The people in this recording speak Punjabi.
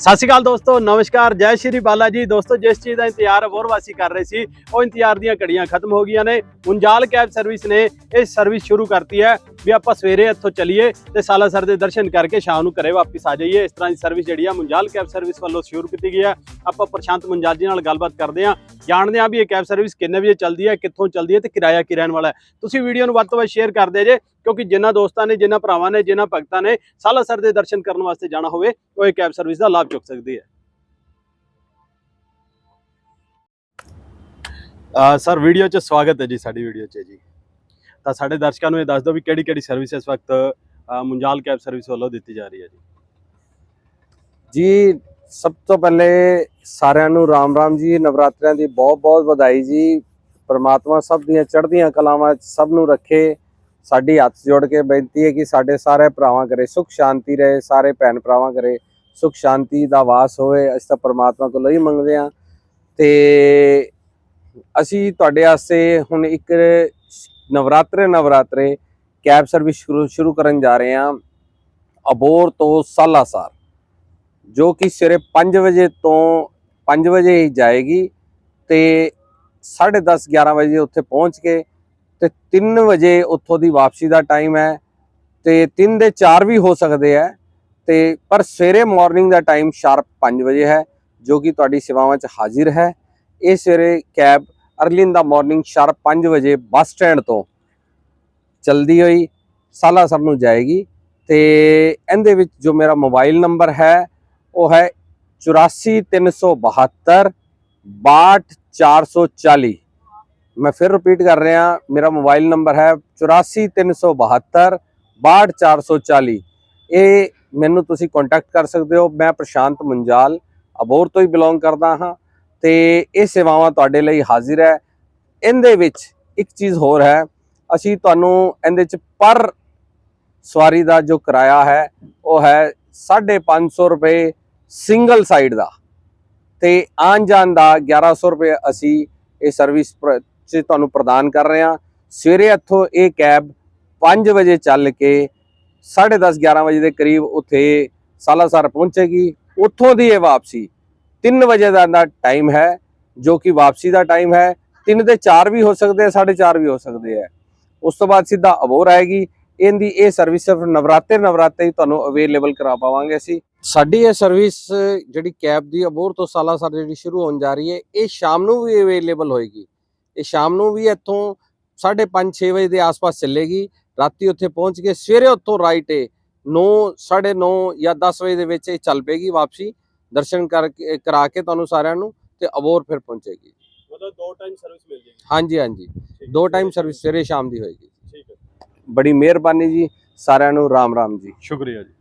ਸਤਿ ਸ਼੍ਰੀ ਅਕਾਲ ਦੋਸਤੋ, ਨਮਸਕਾਰ, ਜੈ ਸ਼੍ਰੀ ਬਾਲਾ ਜੀ। ਦੋਸਤੋ, ਜਿਸ ਚੀਜ਼ ਦਾ ਇੰਤਜ਼ਾਰ ਵਾਸੀ ਕਰ ਰਹੇ ਸੀ, ਉਹ ਇੰਤਜ਼ਾਰ ਦੀਆਂ ਘੜੀਆਂ ਖਤਮ ਹੋ ਗਈਆਂ ਨੇ। ਮੁੰਜਾਲ ਕੈਬ ਸਰਵਿਸ ਨੇ ਇਹ ਸਰਵਿਸ ਸ਼ੁਰੂ ਕਰਤੀ ਹੈ ਵੀ ਆਪਾਂ ਸਵੇਰੇ ਇੱਥੋਂ ਚੱਲੀਏ ਤੇ ਸਾਲਾਸਰ ਦੇ ਦਰਸ਼ਨ ਕਰਕੇ ਸ਼ਾਮ ਨੂੰ ਘਰੇ ਵਾਪਸ ਆ ਜਾਈਏ। ਇਸ ਤਰ੍ਹਾਂ ਦੀ ਸਰਵਿਸ ਜਿਹੜੀ ਆ, ਮੁੰਜਾਲ ਕੈਬ ਸਰਵਿਸ ਵੱਲੋਂ ਸ਼ੁਰੂ ਕੀਤੀ ਗਈ ਹੈ। ਆਪਾਂ ਪ੍ਰਸ਼ਾਂਤ ਮੁੰਜਾਲ ਜੀ ਨਾਲ ਗੱਲਬਾਤ ਕਰਦੇ ਹਾਂ। ਜਾਣਦੇ ਹਾਂ ਵੀ ਇਹ ਕੈਬ ਸਰਵਿਸ ਕਿੰਨੇ ਵਜੇ ਚੱਲਦੀ ਹੈ, ਕਿੱਥੋਂ ਚੱਲਦੀ ਹੈ ਤੇ ਕਿਰਾਇਆ ਕੀ ਰਹਿਣ ਵਾਲਾ ਹੈ। ਤੁਸੀਂ ਵੀਡੀਓ ਨੂੰ ਵੱਧ ਤੋਂ ਵੱਧ ਸ਼ੇਅਰ ਕਰਦੇ ਜੇ। ਕਿਉਂਕਿ ਜਿਨ੍ਹਾਂ ਦੋਸਤਾਂ ਨੇ ਜਿਨ੍ਹਾਂ ਭਰਾਵਾਂ ਨੇ ਜਿਨ੍ਹਾਂ ਭਗਤਾਂ ਨੇ ਸਾਲਾਸਰ ਦੇ ਦਰਸ਼ਨ ਕਰਨ ਵਾਸਤੇ ਜਾਣਾ ਹੋਵੇ ਉਹ ਇਹ ਕੈਬ ਸਰਵਿਸ ਦਾ ਲਾਭ ਚੁੱਕ ਸਕਦੀ ਹੈ। ਸਰ ਵੀਡੀਓ 'ਚ ਸਵਾਗਤ ਹੈ ਜੀ ਸਾਡੀ ਵੀਡੀਓ 'ਚ ਜੀ। ਤਾਂ ਸਾਡੇ ਦਰਸ਼ਕਾਂ ਨੂੰ ਇਹ ਦੱਸ ਦਿਓ ਵੀ ਕਿਹੜੀ ਕਿਹੜੀ ਸਰਵਿਸ ਇਸ ਵਕਤ ਅ, ਮੁੰਜਾਲ ਕੈਬ ਸਰਵਿਸ ਵੱਲੋਂ ਦਿੱਤੀ ਜਾ ਰਹੀ ਹੈ ਜੀ। ਜੀ ਸਭ ਤੋਂ ਪਹਿਲੇ ਸਾਰਿਆਂ ਨੂੰ ਰਾਮ ਰਾਮ ਜੀ ਨਵਰਾਤਰਿਆਂ ਦੀ ਬਹੁਤ ਬਹੁਤ ਵਧਾਈ ਜੀ। ਪਰਮਾਤਮਾ ਸਭ ਦੀਆਂ ਚੜ੍ਹਦੀਆਂ ਕਲਾਵਾਂ ਸਭ ਨੂੰ ਰੱਖੇ। ਸਾਡੀ ਹੱਥ ਜੋੜ ਕੇ ਬੇਨਤੀ ਹੈ ਕਿ ਸਾਡੇ ਸਾਰੇ ਭਰਾਵਾਂ ਕਰੇ, ਸੁਖ ਸ਼ਾਂਤੀ ਰਹੇ, ਸਾਰੇ ਭੈਣ ਭਰਾਵਾਂ ਕਰੇ, ਸੁਖ ਸ਼ਾਂਤੀ ਦਾ ਵਾਸ ਹੋਵੇ, ਅਸੀਂ ਤਾਂ ਪਰਮਾਤਮਾ ਕੋਲੋਂ ਹੀ ਮੰਗਦੇ ਹਾਂ। ਤੇ ਅਸੀਂ ਤੁਹਾਡੇ ਵਾਸਤੇ ਹੁਣ ਇੱਕ ਨਵਰਾਤਰੇ ਨਵਰਾਤਰੇ ਕੈਬ ਸਰਵਿਸ ਸ਼ੁਰੂ ਸ਼ੁਰੂ ਕਰਨ ਜਾ ਰਹੇ ਹਾਂ। ਅਬੋਰ ਤੋਂ ਸਾਲਾਸਾਰ, ਜੋ ਕਿ ਸਵੇਰੇ 5 ਵਜੇ ਤੋਂ 5 ਵਜੇ ਹੀ ਜਾਏਗੀ ਤੇ 10:30 11 ਵਜੇ ਉੱਥੇ ਪਹੁੰਚ ਕੇ ਤੇ 3 ਵਜੇ ਉੱਥੋਂ ਦੀ ਵਾਪਸੀ ਦਾ ਟਾਈਮ ਹੈ ਤੇ 3 ਦੇ 4 ਵੀ ਹੋ ਸਕਦੇ ਹੈ ਤੇ ਪਰ ਸਵੇਰੇ ਮਾਰਨਿੰਗ ਦਾ ਟਾਈਮ ਸ਼ਾਰਪ 5 ਵਜੇ ਹੈ, ਜੋ ਕਿ ਤੁਹਾਡੀ ਸੇਵਾਵਾਂ 'ਚ ਹਾਜ਼ਰ ਹੈ। ਇਹ ਸਵੇਰੇ cab early in the morning sharp 5 ਵਜੇ ਬੱਸ ਸਟੈਂਡ ਤੋਂ ਚਲਦੀ ਹੋਈ ਸਾਲਾਸਰ ਨੂੰ ਜਾਏਗੀ ਤੇ ਇਹਦੇ ਵਿੱਚ ਜੋ ਮੇਰਾ ਮੋਬਾਈਲ ਨੰਬਰ ਹੈ, ਉਹ ਹੈ 84372 62440 ਮੈਂ ਫਿਰ ਰਿਪੀਟ ਕਰ ਰਿਹਾ, ਮੇਰਾ ਮੋਬਾਈਲ ਨੰਬਰ ਹੈ 84372 62440 ਇਹ ਮੈਨੂੰ ਤੁਸੀਂ ਕੰਟੈਕਟ ਕਰ ਸਕਦੇ ਹੋ। ਮੈਂ ਪ੍ਰਸ਼ਾਂਤ ਮੁੰਜਾਲ ਅਬੋਰ ਤੋਂ ਹੀ ਬਿਲੋਂਗ ਕਰਦਾ ਹਾਂ ਤੇ ਇਹ ਸੇਵਾਵਾਂ ਤੁਹਾਡੇ ਲਈ ਹਾਜ਼ਰ ਹੈ। ਇਹਦੇ ਵਿੱਚ ਇੱਕ ਚੀਜ਼ ਹੋਰ ਹੈ, ਅਸੀਂ ਤੁਹਾਨੂੰ ਇਹਦੇ ਚ ਪਰ ਸਵਾਰੀ ਦਾ ਜੋ ਕਿਰਾਇਆ ਹੈ, ਉਹ ਹੈ 550 ਰੁਪਏ ਸਿੰਗਲ ਸਾਈਡ ਦਾ ਤੇ ਆਉਣ ਜਾਣ ਦਾ 1100 ਰੁਪਏ ਅਸੀਂ ਇਹ ਸਰਵਿਸ 'ਚ ਤੁਹਾਨੂੰ ਪ੍ਰਦਾਨ ਕਰ ਰਹੇ ਹਾਂ। ਸਵੇਰੇ ਇੱਥੋਂ ਇਹ ਕੈਬ 5 ਵਜੇ ਚੱਲ ਕੇ 10:30 11 ਵਜੇ ਦੇ ਕਰੀਬ ਉੱਥੇ ਸਾਲਾਸਰ ਪਹੁੰਚੇਗੀ। ਉੱਥੋਂ ਦੀ ਇਹ ਵਾਪਸੀ 3 ਵਜੇ ਦਾ ਦਾ ਟਾਈਮ ਹੈ, ਜੋ ਕਿ ਵਾਪਸੀ ਦਾ ਟਾਈਮ ਹੈ। 3 ਦੇ 4 ਵੀ ਹੋ ਸਕਦੇ ਆ 4:30 ਵੀ ਹੋ ਸਕਦੇ ਆ। ਉਸ ਤੋਂ ਬਾਅਦ ਸਿੱਧਾ ਅਬੋਰ ਆਏਗੀ। ਇਹਦੀ ਇਹ ਸਰਵਿਸ ਸਿਰਫ ਨਵਰਾਤੇ ਨਵਰਾਤੇ ਹੀ ਤੁਹਾਨੂੰ ਅਵੇਲੇਬਲ ਕਰਾ ਪਾਵਾਂਗੇ ਅਸੀਂ। ਸਾਡੀ ਇਹ ਸਰਵਿਸ ਜਿਹੜੀ ਕੈਬ ਦੀ ਅਬੋਰ ਤੋਂ ਸਾਲਾਸਰ ਜਿਹੜੀ ਸ਼ੁਰੂ ਹੋਣ ਜਾ ਰਹੀ ਹੈ, ਇਹ ਸ਼ਾਮ ਨੂੰ ਵੀ ਅਵੇਲੇਬਲ ਹੋਏਗੀ। ਇਹ ਸ਼ਾਮ ਨੂੰ ਵੀ ਇੱਥੋਂ 5:30 6 ਵਜੇ ਦੇ ਆਸ-ਪਾਸ ਚੱਲੇਗੀ। ਰਾਤੀ ਉੱਥੇ ਪਹੁੰਚ ਕੇ ਸਵੇਰੇ ਉੱਥੋਂ ਰਾਈਟ ਏ 9 9:30 ਜਾਂ 10 ਵਜੇ ਦੇ ਵਿੱਚ ਇਹ ਚੱਲ ਪਏਗੀ ਵਾਪਸੀ ਦਰਸ਼ਨ ਕਰਕੇ ਕਰਾ ਕੇ ਤੁਹਾਨੂੰ ਸਾਰਿਆਂ ਨੂੰ ਤੇ ਅਬੋਰ ਫਿਰ ਪਹੁੰਚੇਗੀ। ਮਤਲਬ ਦੋ ਟਾਈਮ ਸਰਵਿਸ ਮਿਲ ਜਾਏਗੀ। ਹਾਂਜੀ ਹਾਂਜੀ। ਦੋ ਟਾਈਮ ਸਰਵਿਸ ਸਵੇਰੇ ਸ਼ਾਮ ਦੀ ਹੋਏਗੀ। ਠੀਕ ਹੈ। ਬੜੀ ਮਿਹਰਬਾਨੀ ਜੀ ਸਾਰਿਆਂ ਨੂੰ ਰਾਮ ਰਾਮ ਜੀ। ਸ਼ੁਕਰੀਆ ਜੀ।